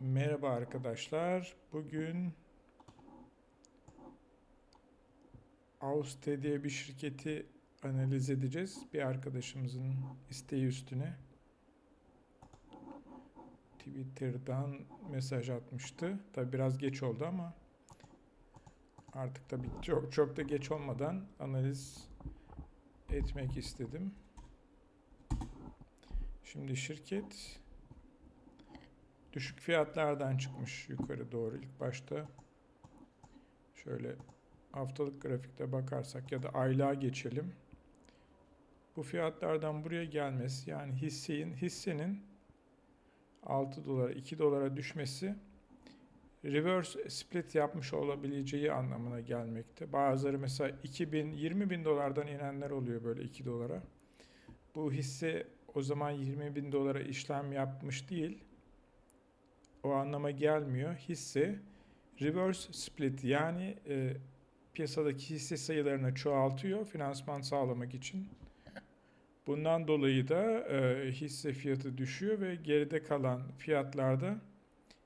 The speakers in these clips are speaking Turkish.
Merhaba arkadaşlar. Bugün Auste diye bir şirketi analiz edeceğiz. Bir arkadaşımızın isteği üstüne. Twitter'dan mesaj atmıştı. Tabi biraz geç oldu ama artık tabii çok çok da geç olmadan analiz etmek istedim. Şimdi şirket düşük fiyatlardan çıkmış yukarı doğru ilk başta. Şöyle haftalık grafikte bakarsak ya da aylığa geçelim. Bu fiyatlardan buraya gelmesi yani hissenin hissenin 6 dolara 2 dolara düşmesi reverse split yapmış olabileceği anlamına gelmekte. Bazıları mesela 2000 20 bin dolardan inenler oluyor böyle 2 dolara. Bu hisse o zaman 20 bin dolara işlem yapmış değil o anlama gelmiyor. Hisse reverse split yani e, piyasadaki hisse sayılarını çoğaltıyor finansman sağlamak için. Bundan dolayı da e, hisse fiyatı düşüyor ve geride kalan fiyatlarda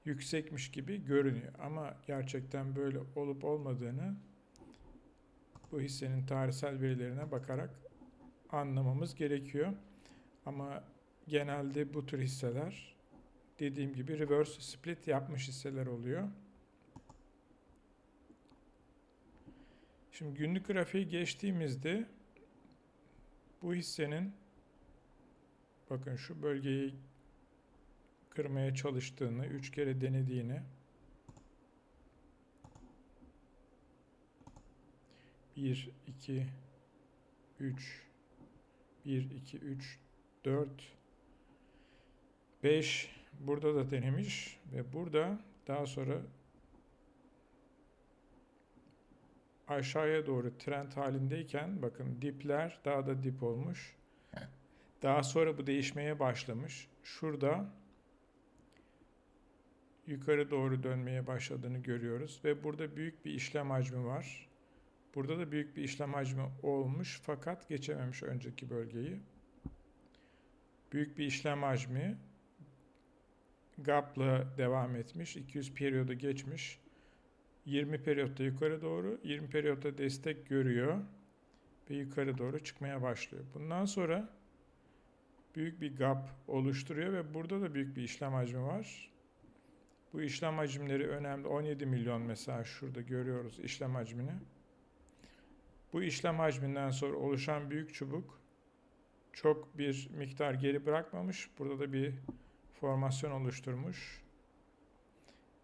yüksekmiş gibi görünüyor. Ama gerçekten böyle olup olmadığını bu hissenin tarihsel verilerine bakarak anlamamız gerekiyor. Ama genelde bu tür hisseler dediğim gibi reverse split yapmış hisseler oluyor. Şimdi günlük grafiği geçtiğimizde bu hissenin bakın şu bölgeyi kırmaya çalıştığını, 3 kere denediğini bir, iki, üç, bir, iki, üç, dört, beş, burada da denemiş ve burada daha sonra aşağıya doğru trend halindeyken bakın dipler daha da dip olmuş. Daha sonra bu değişmeye başlamış. Şurada yukarı doğru dönmeye başladığını görüyoruz ve burada büyük bir işlem hacmi var. Burada da büyük bir işlem hacmi olmuş fakat geçememiş önceki bölgeyi. Büyük bir işlem hacmi gap'la devam etmiş. 200 periyodu geçmiş. 20 periyotta yukarı doğru, 20 periyotta destek görüyor ve yukarı doğru çıkmaya başlıyor. Bundan sonra büyük bir gap oluşturuyor ve burada da büyük bir işlem hacmi var. Bu işlem hacimleri önemli. 17 milyon mesela şurada görüyoruz işlem hacmini. Bu işlem hacminden sonra oluşan büyük çubuk çok bir miktar geri bırakmamış. Burada da bir formasyon oluşturmuş.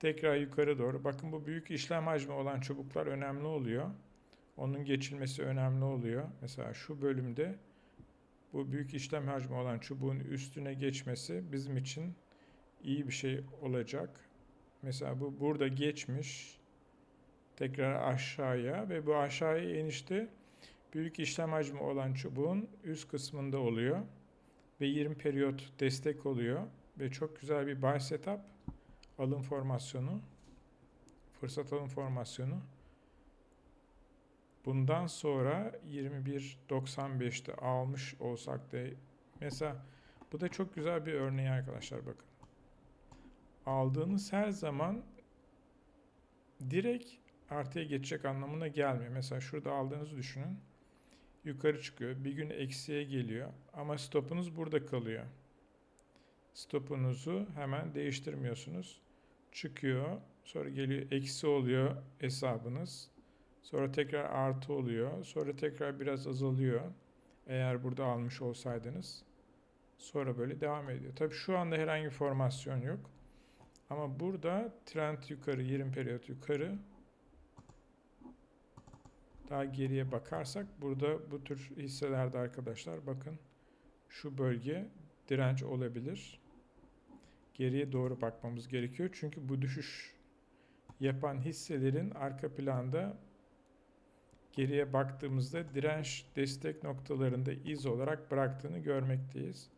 Tekrar yukarı doğru. Bakın bu büyük işlem hacmi olan çubuklar önemli oluyor. Onun geçilmesi önemli oluyor. Mesela şu bölümde bu büyük işlem hacmi olan çubuğun üstüne geçmesi bizim için iyi bir şey olacak. Mesela bu burada geçmiş. Tekrar aşağıya ve bu aşağıya inişte büyük işlem hacmi olan çubuğun üst kısmında oluyor. Ve 20 periyot destek oluyor ve çok güzel bir buy setup alım formasyonu fırsat alım formasyonu bundan sonra 21.95'te almış olsak da mesela bu da çok güzel bir örneği arkadaşlar bakın aldığınız her zaman direkt artıya geçecek anlamına gelmiyor. Mesela şurada aldığınızı düşünün. Yukarı çıkıyor. Bir gün eksiye geliyor. Ama stopunuz burada kalıyor stopunuzu hemen değiştirmiyorsunuz. Çıkıyor. Sonra geliyor eksi oluyor hesabınız. Sonra tekrar artı oluyor. Sonra tekrar biraz azalıyor. Eğer burada almış olsaydınız. Sonra böyle devam ediyor. Tabi şu anda herhangi bir formasyon yok. Ama burada trend yukarı, 20 periyot yukarı. Daha geriye bakarsak burada bu tür hisselerde arkadaşlar bakın şu bölge direnç olabilir geriye doğru bakmamız gerekiyor. Çünkü bu düşüş yapan hisselerin arka planda geriye baktığımızda direnç destek noktalarında iz olarak bıraktığını görmekteyiz.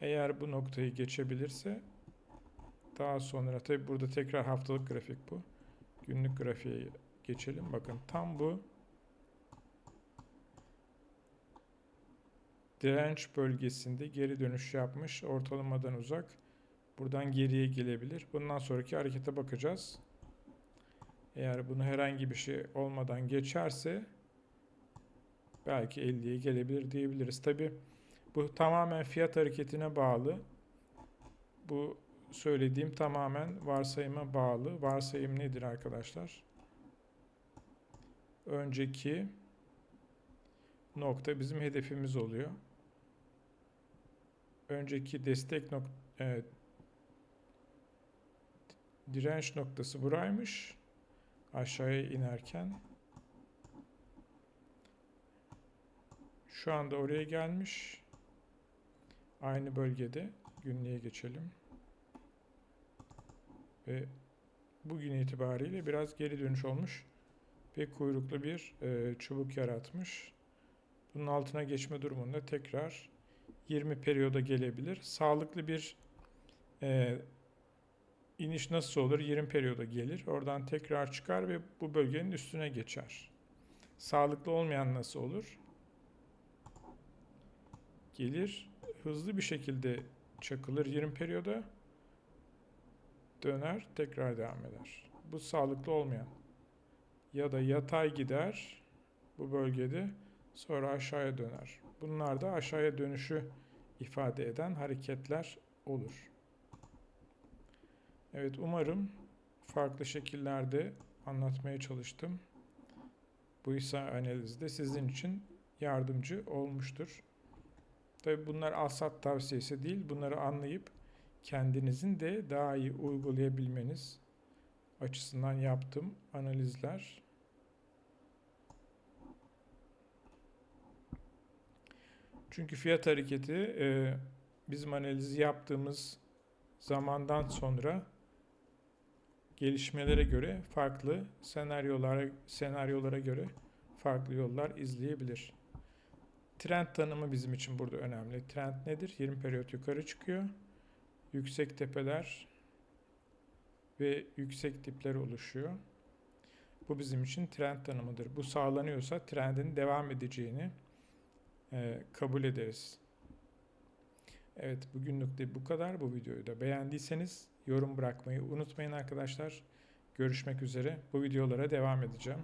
Eğer bu noktayı geçebilirse daha sonra tabi burada tekrar haftalık grafik bu. Günlük grafiğe geçelim. Bakın tam bu direnç bölgesinde geri dönüş yapmış ortalamadan uzak Buradan geriye gelebilir. Bundan sonraki harekete bakacağız. Eğer bunu herhangi bir şey olmadan geçerse belki 50'ye gelebilir diyebiliriz. Tabi bu tamamen fiyat hareketine bağlı. Bu söylediğim tamamen varsayıma bağlı. Varsayım nedir arkadaşlar? Önceki nokta bizim hedefimiz oluyor. Önceki destek nok e, direnç noktası buraymış. Aşağıya inerken şu anda oraya gelmiş. Aynı bölgede günlüğe geçelim. Ve bugün itibariyle biraz geri dönüş olmuş ve kuyruklu bir e, çubuk yaratmış. Bunun altına geçme durumunda tekrar 20 periyoda gelebilir. Sağlıklı bir e, iniş nasıl olur? 20 periyoda gelir. Oradan tekrar çıkar ve bu bölgenin üstüne geçer. Sağlıklı olmayan nasıl olur? Gelir, hızlı bir şekilde çakılır 20 periyoda. Döner, tekrar devam eder. Bu sağlıklı olmayan. Ya da yatay gider bu bölgede sonra aşağıya döner. Bunlar da aşağıya dönüşü ifade eden hareketler olur. Evet umarım farklı şekillerde anlatmaya çalıştım. Bu ise analizde sizin için yardımcı olmuştur. Tabi bunlar alsat tavsiyesi değil. Bunları anlayıp kendinizin de daha iyi uygulayabilmeniz açısından yaptığım analizler. Çünkü fiyat hareketi bizim analizi yaptığımız zamandan sonra gelişmelere göre farklı senaryolara senaryolara göre farklı yollar izleyebilir. Trend tanımı bizim için burada önemli. Trend nedir? 20 periyot yukarı çıkıyor. Yüksek tepeler ve yüksek dipler oluşuyor. Bu bizim için trend tanımıdır. Bu sağlanıyorsa trendin devam edeceğini e, kabul ederiz. Evet bugünlük de bu kadar. Bu videoyu da beğendiyseniz yorum bırakmayı unutmayın arkadaşlar. Görüşmek üzere. Bu videolara devam edeceğim.